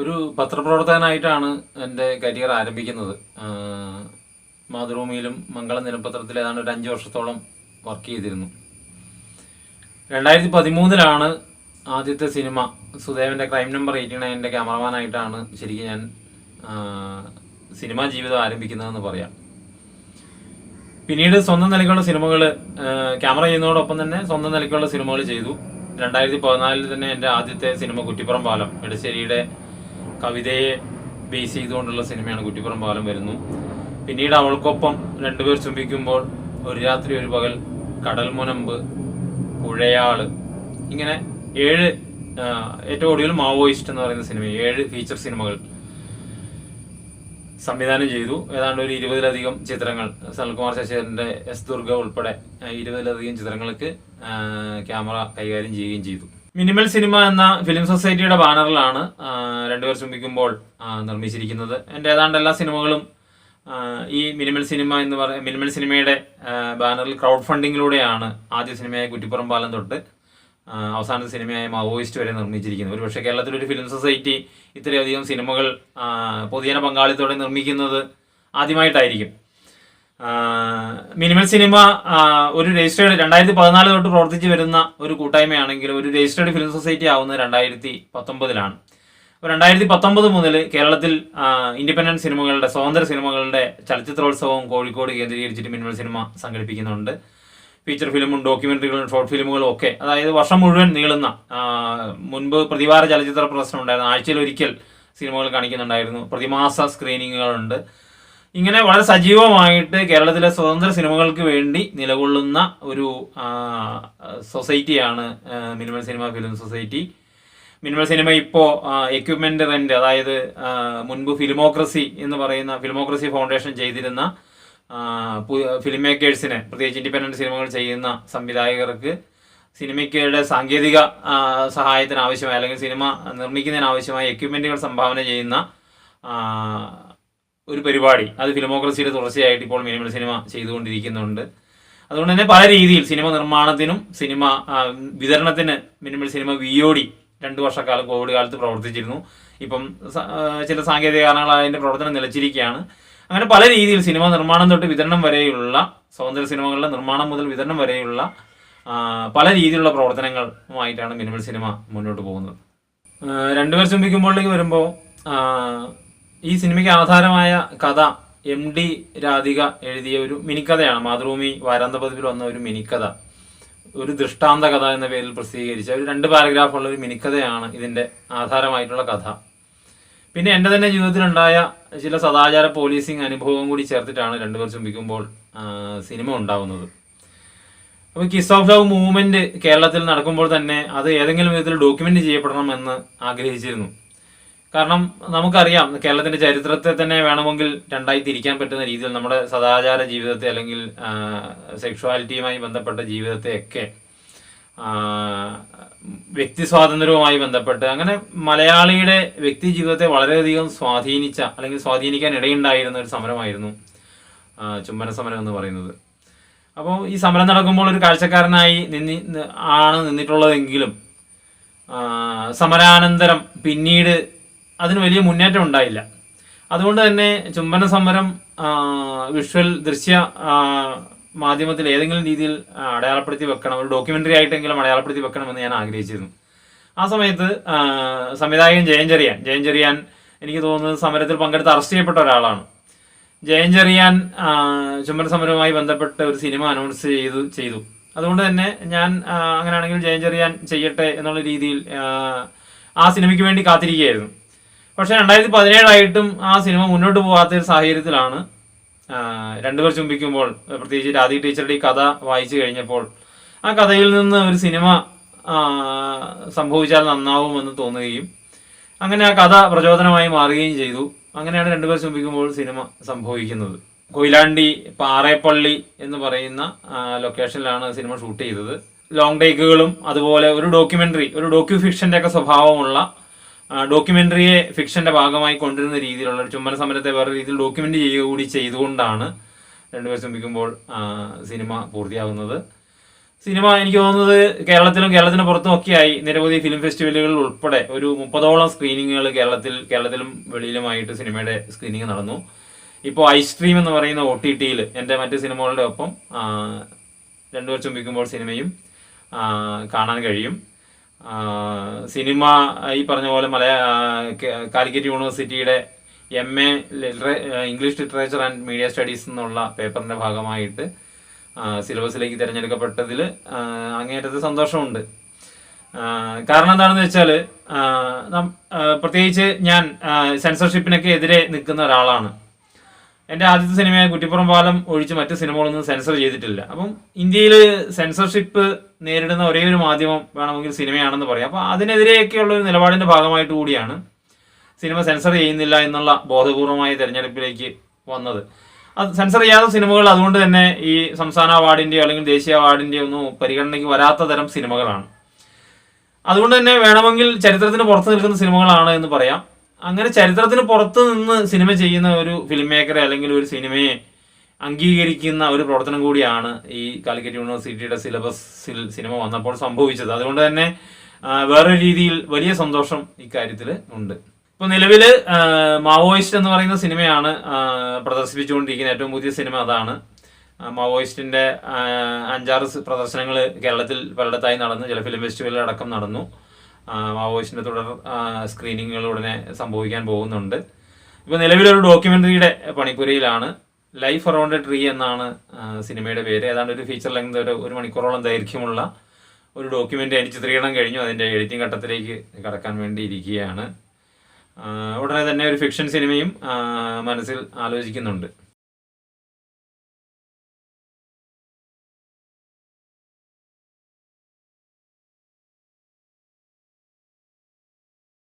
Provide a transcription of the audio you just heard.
ഒരു പത്രപ്രവർത്തകനായിട്ടാണ് എന്റെ കരിയർ ആരംഭിക്കുന്നത്. മാതൃഭൂമിയിലും മംഗളം ദിനപത്രത്തിൽ ഏതാണ്ട് ഒരു അഞ്ച് വർഷത്തോളം വർക്ക് ചെയ്തിരുന്നു. രണ്ടായിരത്തി പതിമൂന്നിലാണ് ആദ്യത്തെ സിനിമ സുദേവന്റെ ക്രൈം നമ്പർ എയ്റ്റി നയന്റെ ക്യാമറമാനായിട്ടാണ് ശരിക്കും ഞാൻ സിനിമാ ജീവിതം ആരംഭിക്കുന്നതെന്ന് പറയാം. പിന്നീട് സ്വന്തം നിലയ്ക്കുള്ള സിനിമകൾ ക്യാമറ ചെയ്യുന്നതോടൊപ്പം തന്നെ സ്വന്തം നിലയ്ക്കുള്ള സിനിമകൾ ചെയ്തു. രണ്ടായിരത്തി പതിനാലിൽ തന്നെ എന്റെ ആദ്യത്തെ സിനിമ കുറ്റിപ്പുറം പാലം എടശ്ശേരിയുടെ കവിതയെ ബേസ് ചെയ്തുകൊണ്ടുള്ള സിനിമയാണ് കുറ്റിപ്പുറം പാലം വരുന്നു. പിന്നീട് അവൾക്കൊപ്പം രണ്ടുപേർ ചുംബിക്കുമ്പോൾ ഒരു രാത്രി ഒരു പകൽ കടൽ മുനമ്പ് പുഴയാൾ. ഇങ്ങനെ ഏഴ് ഏറ്റവും ഒടുവിൽ മാവോയിസ്റ്റ് എന്ന് പറയുന്ന സിനിമ ഏഴ് ഫീച്ചർ സിനിമകൾ സംവിധാനം ചെയ്തു. ഏതാണ്ട് ഒരു ഇരുപതിലധികം ചിത്രങ്ങൾ സൽകുമാർ ശശിധരന്റെ എസ് ദുർഗ ഉൾപ്പെടെ ഇരുപതിലധികം ചിത്രങ്ങൾക്ക് ക്യാമറ കൈകാര്യം ചെയ്യുകയും ചെയ്തു. മിനിമൽ സിനിമ എന്ന ഫിലിം സൊസൈറ്റിയുടെ ബാനറിലാണ് രണ്ടു രണ്ടുപേർ ചുംബിക്കുമ്പോൾ ആ, നിർമ്മിച്ചിരിക്കുന്നത്. എന്റെ ഏതാണ്ട് എല്ലാ സിനിമകളും ഈ മിനിമൽ സിനിമ എന്ന് പറയുന്ന മിനിമൽ സിനിമയുടെ ബാനറിൽ ക്രൗഡ് ഫണ്ടിങ്ങിലൂടെയാണ് ആദ്യ സിനിമയായ കുറ്റിപ്പുറം പാലം തൊട്ട് അവസാന സിനിമയായ മാവോയിസ്റ്റ് വരെ നിർമ്മിച്ചിരിക്കുന്നത്. ഒരു പക്ഷേ കേരളത്തിലൊരു ഫിലിം സൊസൈറ്റി ഇത്രയധികം സിനിമകൾ പൊതുജന പങ്കാളിത്തോടെ നിർമ്മിക്കുന്നത് ആദ്യമായിട്ടായിരിക്കും. മിനിമൽ സിനിമ ഒരു രജിസ്റ്റേർഡ് രണ്ടായിരത്തി പതിനാല് തൊട്ട് പ്രവർത്തിച്ചു വരുന്ന ഒരു കൂട്ടായ്മയാണെങ്കിലും ഒരു രജിസ്റ്റേർഡ് ഫിലിം സൊസൈറ്റി ആവുന്നത് രണ്ടായിരത്തി പത്തൊമ്പതിലാണ് അപ്പോൾ രണ്ടായിരത്തി പത്തൊമ്പത് മുതൽ കേരളത്തിൽ ഇൻഡിപെൻഡന്റ് സിനിമകളുടെ സ്വതന്ത്ര സിനിമകളുടെ ചലച്ചിത്രോത്സവം കോഴിക്കോട് കേന്ദ്രീകരിച്ചിട്ട് മിനിമൽ സിനിമ സംഘടിപ്പിക്കുന്നുണ്ട്. ഫീച്ചർ ഫിലിമും ഡോക്യുമെന്ററികളും ഷോർട്ട് ഫിലിമുകളും ഒക്കെ. അതായത് വർഷം മുഴുവൻ നീളുന്ന മുൻപ് പ്രതിവാര ചലച്ചിത്ര പ്രദർശനം ഉണ്ടായിരുന്നു ആഴ്ചയിൽ ഒരിക്കൽ സിനിമകൾ കാണിക്കുന്നുണ്ടായിരുന്നു. പ്രതിമാസ സ്ക്രീനിങ്ങുകളുണ്ട് ഇങ്ങനെ വളരെ സജീവമായിട്ട് കേരളത്തിലെ സ്വതന്ത്ര സിനിമകൾക്ക് വേണ്ടി നിലകൊള്ളുന്ന ഒരു സൊസൈറ്റിയാണ് minimal cinema film society. Minimal cinema ഇപ്പോൾ എക്യുപ്മെന്റ് റെന്റ് അതായത് മുൻപ് ഫിലിമോക്രസി എന്ന് പറയുന്ന ഫിലിമോക്രസി ഫൗണ്ടേഷൻ ചെയ്തിരുന്ന ഫിലിം മേക്കേഴ്സിന് പ്രത്യേകിച്ച് ഇൻഡിപെൻഡന്റ് സിനിമകൾ ചെയ്യുന്ന സംവിധായകർക്ക് സിനിമയ്ക്കയുടെ സാങ്കേതിക സഹായത്തിന് ആവശ്യമായ അല്ലെങ്കിൽ സിനിമ നിർമ്മിക്കുന്നതിന് ആവശ്യമായ എക്യുപ്മെന്റുകൾ സംഭാവന ചെയ്യുന്ന ഒരു പരിപാടി. അത് ഫിലിമോക്രസിയുടെ തുടർച്ചയായിട്ട് ഇപ്പോൾ മിനിമൽ സിനിമ ചെയ്തുകൊണ്ടിരിക്കുന്നുണ്ട്. അതുകൊണ്ട് തന്നെ പല രീതിയിൽ സിനിമ നിർമ്മാണത്തിനും സിനിമ വിതരണത്തിന് minimal cinema V O D രണ്ടു വർഷക്കാലം കോവിഡ് കാലത്ത് പ്രവർത്തിച്ചിരുന്നു. ഇപ്പം ചില സാങ്കേതിക കാരണങ്ങൾ അതിന്റെ പ്രവർത്തനം നിലച്ചിരിക്കുകയാണ്. അങ്ങനെ പല രീതിയിൽ സിനിമ നിർമ്മാണം തൊട്ട് വിതരണം വരെയുള്ള സ്വതന്ത്ര സിനിമകളുടെ നിർമ്മാണം മുതൽ വിതരണം വരെയുള്ള പല രീതിയിലുള്ള പ്രവർത്തനങ്ങളുമായിട്ടാണ് മിനിമൽ സിനിമ മുന്നോട്ട് പോകുന്നത്. രണ്ടു വർഷം ചുംബിക്കുമ്പോഴേക്ക് വരുമ്പോൾ ഈ സിനിമയ്ക്ക് ആധാരമായ കഥ എം ഡി രാധിക എഴുതിയ ഒരു മിനിക്കഥയാണ്. മാതൃഭൂമി വാരാന്തപതിപ്പിൽ വന്ന ഒരു മിനിക്കഥ. ഒരു ദൃഷ്ടാന്ത കഥ എന്ന പേരിൽ പ്രസിദ്ധീകരിച്ച ഒരു രണ്ട് പാരഗ്രാഫുള്ള ഒരു മിനിക്കഥയാണ് ഇതിന്റെ ആധാരമായിട്ടുള്ള കഥ. പിന്നെ എന്റെ തന്നെ ജീവിതത്തിലുണ്ടായ ചില സദാചാര പോലീസിങ് അനുഭവം കൂടി ചേർത്തിട്ടാണ് രണ്ടുപേർ ചുംബിക്കുമ്പോൾ സിനിമ ഉണ്ടാവുന്നത്. അപ്പോൾ കിസ് ഓഫ് ലവ് മൂവ്മെന്റ് കേരളത്തിൽ നടക്കുമ്പോൾ തന്നെ അത് ഏതെങ്കിലും വിധത്തിൽ ഡോക്യുമെന്റ് ചെയ്യപ്പെടണം എന്ന് ആഗ്രഹിച്ചിരുന്നു. കാരണം നമുക്കറിയാം കേരളത്തിന്റെ ചരിത്രത്തെ തന്നെ വേണമെങ്കിൽ രണ്ടായി തിരിക്കാൻ പറ്റുന്ന രീതിയിൽ നമ്മുടെ സദാചാര ജീവിതത്തെ അല്ലെങ്കിൽ സെക്ഷുവാലിറ്റിയുമായി ബന്ധപ്പെട്ട ജീവിതത്തെയൊക്കെ വ്യക്തി സ്വാതന്ത്ര്യവുമായി ബന്ധപ്പെട്ട് അങ്ങനെ മലയാളിയുടെ വ്യക്തി ജീവിതത്തെ വളരെയധികം സ്വാധീനിച്ച അല്ലെങ്കിൽ സ്വാധീനിക്കാൻ ഇടയുണ്ടായിരുന്ന ഒരു സമരമായിരുന്നു ചുംബന സമരം എന്ന് പറയുന്നത്. അപ്പോൾ ഈ സമരം നടക്കുമ്പോൾ ഒരു കാഴ്ചക്കാരനായി നിന്നി ആണ് നിന്നിട്ടുള്ളതെങ്കിലും സമരാനന്തരം പിന്നീട് അതിന് വലിയ മുന്നേറ്റം ഉണ്ടായില്ല. അതുകൊണ്ട് തന്നെ ചുംബന സമരം വിഷ്വൽ ദൃശ്യ മാധ്യമത്തിൽ ഏതെങ്കിലും രീതിയിൽ അടയാളപ്പെടുത്തി വെക്കണം ഒരു ഡോക്യുമെന്ററി ആയിട്ടെങ്കിലും അടയാളപ്പെടുത്തി വെക്കണമെന്ന് ഞാൻ ആഗ്രഹിച്ചിരുന്നു. ആ സമയത്ത് സംവിധായകൻ ജയഞ്ചെറിയാൻ ജയഞ്ചെറിയാൻ എനിക്ക് തോന്നുന്നത് സമരത്തിൽ പങ്കെടുത്ത് അറസ്റ്റ് ചെയ്യപ്പെട്ട ഒരാളാണ്. ജയഞ്ചെറിയാൻ ചുമര സമരവുമായി ബന്ധപ്പെട്ട് ഒരു സിനിമ അനൗൺസ് ചെയ്തു ചെയ്തു. അതുകൊണ്ട് തന്നെ ഞാൻ അങ്ങനെയാണെങ്കിൽ ജയഞ്ചെറിയാൻ ചെയ്യട്ടെ എന്നുള്ള രീതിയിൽ ആ സിനിമയ്ക്ക് വേണ്ടി കാത്തിരിക്കുകയായിരുന്നു. പക്ഷെ രണ്ടായിരത്തി പതിനേഴായിട്ടും ആ സിനിമ മുന്നോട്ട് പോകാത്ത ഒരു സാഹചര്യത്തിലാണ്. രണ്ടുപേർ ചുംബിക്കുമ്പോൾ പ്രത്യേകിച്ച് രാധി ടീച്ചറുടെ ഈ കഥ വായിച്ചു കഴിഞ്ഞപ്പോൾ ആ കഥയിൽ നിന്ന് ഒരു സിനിമ സംഭവിച്ചാൽ നന്നാവുമെന്ന് തോന്നുകയും അങ്ങനെ ആ കഥ പ്രചോദനമായി മാറുകയും ചെയ്തു. അങ്ങനെയാണ് രണ്ടുപേർ ചുംബിക്കുമ്പോൾ സിനിമ സംഭവിക്കുന്നത്. കൊയിലാണ്ടി പാറേപ്പള്ളി എന്ന് പറയുന്ന ലൊക്കേഷനിലാണ് സിനിമ ഷൂട്ട് ചെയ്തത്. ലോങ് ടേക്കുകളും അതുപോലെ ഒരു ഡോക്യുമെന്ററി ഒരു ഡോക്യു ഫിക്ഷന്റെ ഒക്കെ സ്വഭാവമുള്ള ഡോക്യുമെന്ററിയെ ഫിക്ഷന്റെ ഭാഗമായി കൊണ്ടുവരുന്ന രീതിയിലുള്ള ചുമ്മന സമരത്തെ വേറെ രീതിയിൽ ഡോക്യുമെന്റ് ചെയ്യുക കൂടി ചെയ്തുകൊണ്ടാണ് രണ്ടുപേർ ചുംബിക്കുമ്പോൾ ആ, സിനിമ പൂർത്തിയാകുന്നത് സിനിമ എനിക്ക് തോന്നുന്നത് കേരളത്തിലും കേരളത്തിന് പുറത്തും ഒക്കെയായി നിരവധി ഫിലിം ഫെസ്റ്റിവലുകൾ ഉൾപ്പെടെ ഒരു മുപ്പതോളം സ്ക്രീനിങ്ങുകൾ കേരളത്തിൽ കേരളത്തിലും വെളിയിലുമായിട്ട് സിനിമയുടെ സ്ക്രീനിങ് നടന്നു. ഇപ്പോൾ ഐസ്ട്രീം എന്ന് പറയുന്ന ഒ ടി ടിയിൽ എന്റെ മറ്റ് സിനിമകളുടെ ഒപ്പം രണ്ടുപേർ ചുംബിക്കുമ്പോൾ സിനിമയും കാണാൻ കഴിയും. സിനിമ ഈ പറഞ്ഞ പോലെ മലയാ കാലിക്കറ്റ് യൂണിവേഴ്സിറ്റിയുടെ M A English literature and media studies എന്നുള്ള പേപ്പറിന്റെ ഭാഗമായിട്ട് സിലബസിലേക്ക് തിരഞ്ഞെടുക്കപ്പെട്ടതിൽ അങ്ങേറ്റത്തെ സന്തോഷമുണ്ട്. കാരണം എന്താണെന്ന് വെച്ചാൽ പ്രത്യേകിച്ച് ഞാൻ സെൻസർഷിപ്പിനൊക്കെ എതിരെ നിൽക്കുന്ന ഒരാളാണ്. എന്റെ ആദ്യത്തെ സിനിമയായ കുറ്റിപ്പുറം പാലം ഒഴിച്ച് മറ്റ് സിനിമകളൊന്നും സെൻസർ ചെയ്തിട്ടില്ല. അപ്പം ഇന്ത്യയിൽ സെൻസർഷിപ്പ് നേരിടുന്ന ഒരേ ഒരു മാധ്യമം വേണമെങ്കിൽ സിനിമയാണെന്ന് പറയാം. അപ്പോൾ അതിനെതിരെയൊക്കെയുള്ള ഒരു നിലപാടിന്റെ ഭാഗമായിട്ട് കൂടിയാണ് സിനിമ സെൻസർ ചെയ്യുന്നില്ല എന്നുള്ള ബോധപൂർവമായ തിരഞ്ഞെടുപ്പിലേക്ക് വന്നത്. അത് സെൻസർ ചെയ്യാത്ത സിനിമകൾ അതുകൊണ്ട് തന്നെ ഈ സംസ്ഥാന അവാർഡിന്റെയോ അല്ലെങ്കിൽ ദേശീയ അവാർഡിന്റെയോ ഒന്നും പരിഗണനയ്ക്ക് വരാത്ത തരം സിനിമകളാണ്. അതുകൊണ്ട് തന്നെ വേണമെങ്കിൽ ചരിത്രത്തിന് പുറത്ത് നിൽക്കുന്ന സിനിമകളാണ് എന്ന് പറയാം. അങ്ങനെ ചരിത്രത്തിന് പുറത്ത് നിന്ന് സിനിമ ചെയ്യുന്ന ഒരു ഫിലിം മേക്കറെ അല്ലെങ്കിൽ ഒരു സിനിമയെ അംഗീകരിക്കുന്ന ഒരു പ്രവർത്തനം കൂടിയാണ് ഈ കാലിക്കറ്റ് യൂണിവേഴ്സിറ്റിയുടെ സിലബസിൽ സിനിമ വന്നപ്പോൾ സംഭവിച്ചത്. അതുകൊണ്ട് തന്നെ വേറെ രീതിയിൽ വലിയ സന്തോഷം ഇക്കാര്യത്തിൽ ഉണ്ട്. ഇപ്പോൾ നിലവിൽ മാവോയിസ്റ്റ് എന്ന് പറയുന്ന സിനിമയാണ് പ്രദർശിപ്പിച്ചുകൊണ്ടിരിക്കുന്ന ഏറ്റവും പുതിയ സിനിമ അതാണ്. മാവോയിസ്റ്റിന്റെ അഞ്ചാറ് പ്രദർശനങ്ങൾ കേരളത്തിൽ പലയിടത്തായി നടന്നു. ചില ഫിലിം ഫെസ്റ്റിവലിൽ അടക്കം നടന്നു. ആ, മാവോയിസ്റ്റിന്റെ തുടർ സ്ക്രീനിങ്ങുകൾ ഉടനെ സംഭവിക്കാൻ പോകുന്നുണ്ട്. ഇപ്പൊ നിലവിലൊരു ഡോക്യുമെന്ററിയുടെ പണിപ്പുരയിലാണ്. ലൈഫ് അറൗണ്ട് ട്രീ എന്നാണ് സിനിമയുടെ പേര്. ഏതാണ്ട് ഒരു ഫീച്ചർ ലെങ്ത് ഒരു ഒരു മണിക്കൂറോളം ദൈർഘ്യമുള്ള ഒരു ഡോക്യുമെന്റ് അതിന് ചിത്രീകരണം കഴിഞ്ഞു. അതിന്റെ എഡിറ്റിംഗ് ഘട്ടത്തിലേക്ക് കടക്കാൻ വേണ്ടി ഇരിക്കുകയാണ്. ഉടനെ തന്നെ ഒരു ഫിക്ഷൻ സിനിമയും മനസ്സിൽ ആലോചിക്കുന്നുണ്ട്.